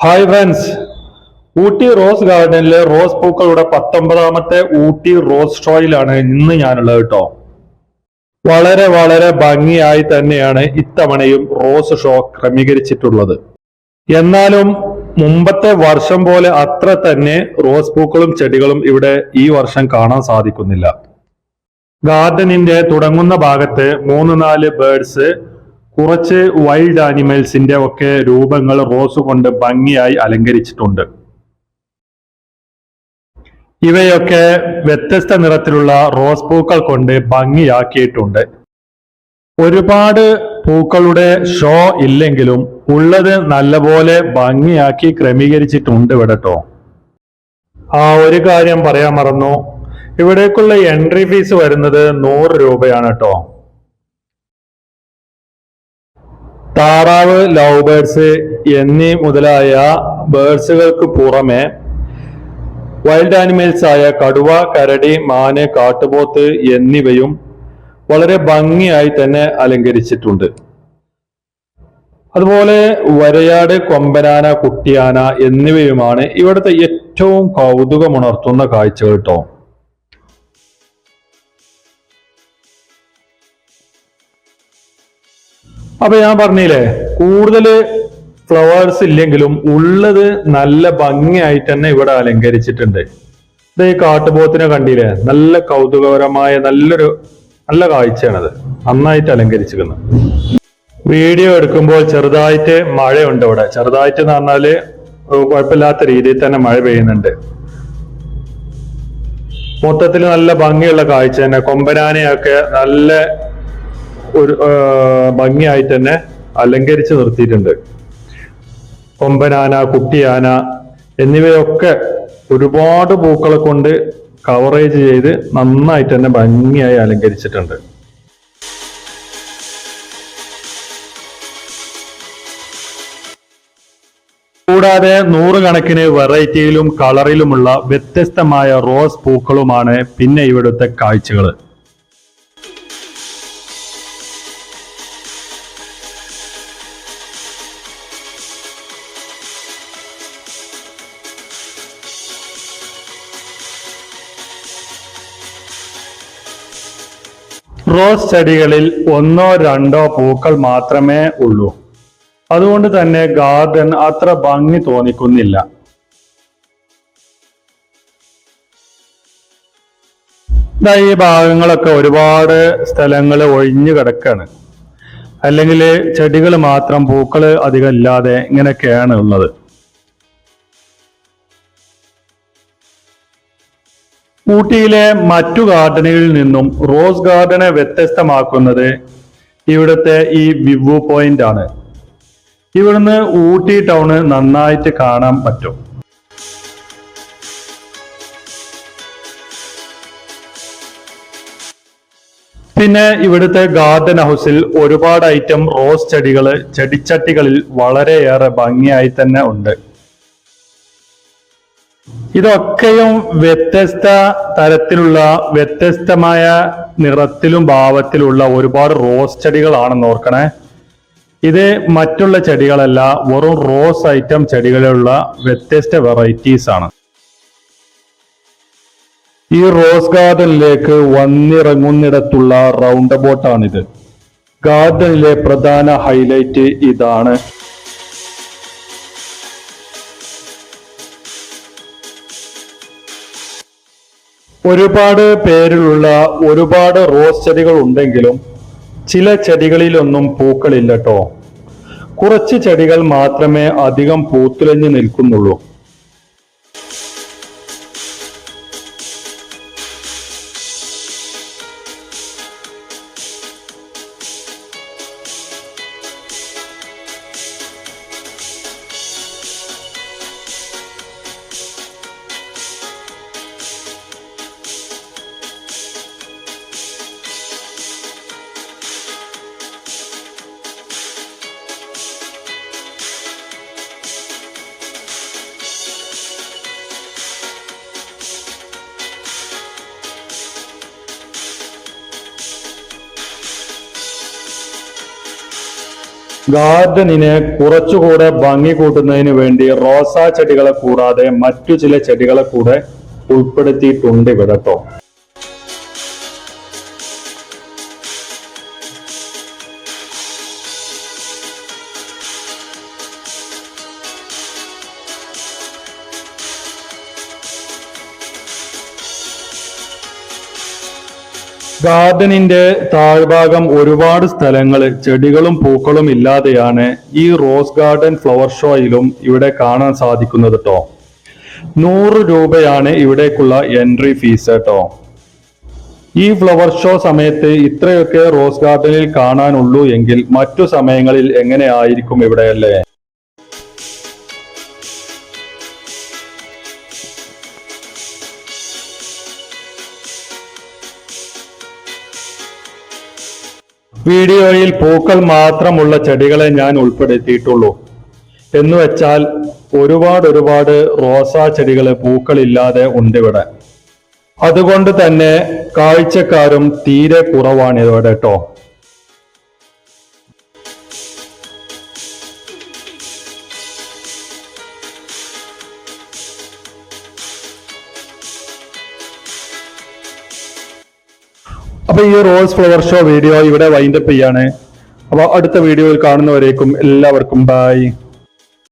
Hi friends Ooty rose ഗാർഡനിലെ rose പൂക്കളുടെ പത്തൊമ്പതാമത്തെ ഊട്ടി റോസ് ഷോയിലാണ് ഇന്ന് ഞാനുള്ളത് കേട്ടോ വളരെ വളരെ ഭംഗിയായി തന്നെയാണ് ഇത്തവണയും റോസ് ഷോ ക്രമീകരിച്ചിട്ടുള്ളത്. എന്നാലും മുമ്പത്തെ വർഷം പോലെ അത്ര തന്നെ റോസ് പൂക്കളും ചെടികളും ഇവിടെ ഈ വർഷം കാണാൻ സാധിക്കുന്നില്ല. ഗാർഡനിന്റെ തുടങ്ങുന്ന ഭാഗത്ത് മൂന്ന് നാല് ബേർഡ്സ് കുറച്ച് വൈൽഡ് ആനിമൽസിന്റെ ഒക്കെ രൂപങ്ങൾ റോസ് കൊണ്ട് ഭംഗിയായി അലങ്കരിച്ചിട്ടുണ്ട്. ഇവയൊക്കെ വ്യത്യസ്ത നിറത്തിലുള്ള റോസ് പൂക്കൾ കൊണ്ട് ഭംഗിയാക്കിയിട്ടുണ്ട്. ഒരുപാട് പൂക്കളുടെ ഷോ ഇല്ലെങ്കിലും ഉള്ളത് നല്ലപോലെ ഭംഗിയാക്കി ക്രമീകരിച്ചിട്ടുണ്ട് ഇവിടെ കേട്ടോ ആ ഒരു കാര്യം പറയാൻ മറന്നു. ഇവിടേക്കുള്ള എൻട്രി ഫീസ് വരുന്നത് നൂറ് രൂപയാണ് കേട്ടോ. താറാവ് ലവ് ബേഡ്സ് എന്നീ മുതലായ ബേഡ്സുകൾക്ക് പുറമെ വൈൽഡ് ആനിമൽസ് ആയ കടുവ കരടി മാന് കാട്ടുപോത്ത് എന്നിവയും വളരെ ഭംഗിയായി തന്നെ അലങ്കരിച്ചിട്ടുണ്ട്. അതുപോലെ വരയാട് കൊമ്പനാന കുട്ടിയാന എന്നിവയുമാണ് ഇവിടുത്തെ ഏറ്റവും കൗതുകമുണർത്തുന്ന കാഴ്ചകൾ കേട്ടോ അപ്പൊ ഞാൻ പറഞ്ഞില്ലേ കൂടുതൽ ഫ്ലവേഴ്സ് ഇല്ലെങ്കിലും ഉള്ളത് നല്ല ഭംഗിയായിട്ട് തന്നെ ഇവിടെ അലങ്കരിച്ചിട്ടുണ്ട്. ഇത് ഈ കാട്ടുപോത്തിനെ കണ്ടില്ലേ നല്ല കൗതുകപരമായ നല്ലൊരു നല്ല കാഴ്ചയാണത്. നന്നായിട്ട് അലങ്കരിച്ചിരിക്കുന്നത് വീഡിയോ എടുക്കുമ്പോൾ ചെറുതായിട്ട് മഴയുണ്ട് ഇവിടെ. ചെറുതായിട്ട് എന്ന് പറഞ്ഞാൽ കുഴപ്പമില്ലാത്ത രീതിയിൽ തന്നെ മഴ പെയ്യുന്നുണ്ട്. മൊത്തത്തിൽ നല്ല ഭംഗിയുള്ള കാഴ്ച തന്നെ. കൊമ്പനാനയൊക്കെ നല്ല ഒരു ഭംഗിയായി ഭംഗിയായിട്ട് തന്നെ അലങ്കരിച്ച് നിർത്തിയിട്ടുണ്ട്. കൊമ്പനാന കുട്ടിയാന എന്നിവയൊക്കെ ഒരുപാട് പൂക്കളെ കൊണ്ട് കവറേജ് ചെയ്ത് നന്നായിട്ട് തന്നെ ഭംഗിയായി അലങ്കരിച്ചിട്ടുണ്ട്. കൂടാതെ നൂറുകണക്കിന് വെറൈറ്റിയിലും കളറിലുമുള്ള വ്യത്യസ്തമായ റോസ് പൂക്കളുമാണ് പിന്നെ ഇവിടുത്തെ കാഴ്ചകൾ റോസ് ചെടികളിൽ ഒന്നോ രണ്ടോ പൂക്കൾ മാത്രമേ ഉള്ളൂ. അതുകൊണ്ട് തന്നെ ഗാർഡൻ അത്ര ഭംഗി തോന്നിക്കുന്നില്ല. ഈ ഭാഗങ്ങളൊക്കെ ഒരുപാട് സ്ഥലങ്ങൾ ഒഴിഞ്ഞു കിടക്കാണ്. അല്ലെങ്കിൽ ചെടികൾ മാത്രം പൂക്കൾ അധികം ഇല്ലാതെ ഇങ്ങനെയൊക്കെയാണ് ഉള്ളത്. ഊട്ടിയിലെ മറ്റു ഗാർഡനുകളിൽ നിന്നും റോസ് ഗാർഡനെ വ്യത്യസ്തമാക്കുന്നത് ഇവിടുത്തെ ഈ വ്യൂ പോയിന്റ് ആണ്. ഇവിടുന്ന് ഊട്ടി ടൗണ് നന്നായിട്ട് കാണാൻ പറ്റും. പിന്നെ ഇവിടുത്തെ ഗാർഡൻ ഹൗസിൽ ഒരുപാട് ഐറ്റം റോസ് ചെടികൾ ചെടിച്ചട്ടികളിൽ വളരെയേറെ ഭംഗിയായി തന്നെ ഉണ്ട്. ഇതൊക്കെയും വ്യത്യസ്ത തരത്തിലുള്ള വ്യത്യസ്തമായ നിറത്തിലും ഭാവത്തിലുള്ള ഒരുപാട് റോസ് ചെടികളാണെന്ന് ഓർക്കണേ. ഇത് മറ്റുള്ള ചെടികളല്ല വെറും റോസ് ഐറ്റം ചെടികളിലുള്ള വ്യത്യസ്ത വെറൈറ്റീസ് ആണ്. ഈ റോസ് ഗാർഡനിലേക്ക് വന്നിറങ്ങുന്നിടത്തുള്ള റൗണ്ട് ബോട്ടാണിത്. ഗാർഡനിലെ പ്രധാന ഹൈലൈറ്റ് ഇതാണ് ഒരുപാട് പേരിലുള്ള ഒരുപാട് റോസ് ചെടികൾ ഉണ്ടെങ്കിലും ചില ചെടികളിലൊന്നും പൂക്കളില്ല കേട്ടോ കുറച്ച് ചെടികൾ മാത്രമേ അധികം പൂത്തുലഞ്ഞു നിൽക്കുന്നുള്ളൂ. ഗാർഡനിനെ കുറച്ചുകൂടെ ഭംഗി കൂട്ടുന്നതിന് വേണ്ടി റോസാ ചെടികളെ കൂടാതെ മറ്റു ചില ചെടികളെ കൂടെ ഉൾപ്പെടുത്തിയിട്ടുണ്ട് ഇവിടെ കേട്ടോ. ഗാർഡനിന്റെ താഴ്ഭാഗം ഒരുപാട് സ്ഥലങ്ങൾ ചെടികളും പൂക്കളും ഇല്ലാതെയാണ് ഈ റോസ് ഗാർഡൻ ഫ്ലവർ ഷോയിലും ഇവിടെ കാണാൻ സാധിക്കുന്നത് കേട്ടോ നൂറ് രൂപയാണ് ഇവിടേക്കുള്ള എൻട്രി ഫീസ് കേട്ടോ ഈ ഫ്ലവർ ഷോ സമയത്ത് ഇത്രയൊക്കെ റോസ് ഗാർഡനിൽ കാണാനുള്ളൂ എങ്കിൽ മറ്റു സമയങ്ങളിൽ എങ്ങനെയായിരിക്കും ഇവിടെയല്ലേ വീഡിയോയിൽ പൂക്കൾ മാത്രമുള്ള ചെടികളെ ഞാൻ ഉൾപ്പെടുത്തിയിട്ടുള്ളൂ. എന്ന് വെച്ചാൽ ഒരുപാട് ഒരുപാട് റോസാ ചെടികൾ പൂക്കളില്ലാതെ ഉണ്ട് ഇവിടെ അതുകൊണ്ട് തന്നെ കാഴ്ചക്കാരും തീരെ കുറവാണ് ഇവിടെ കേട്ടോ. അപ്പൊ ഈ റോസ് ഫ്ലവർ ഷോ വീഡിയോ ഇവിടെ വൈൻഡപ്പ് ചെയ്യാണ്. അപ്പൊ അടുത്ത വീഡിയോയിൽ കാണുന്നവരേക്കും എല്ലാവർക്കും ബൈ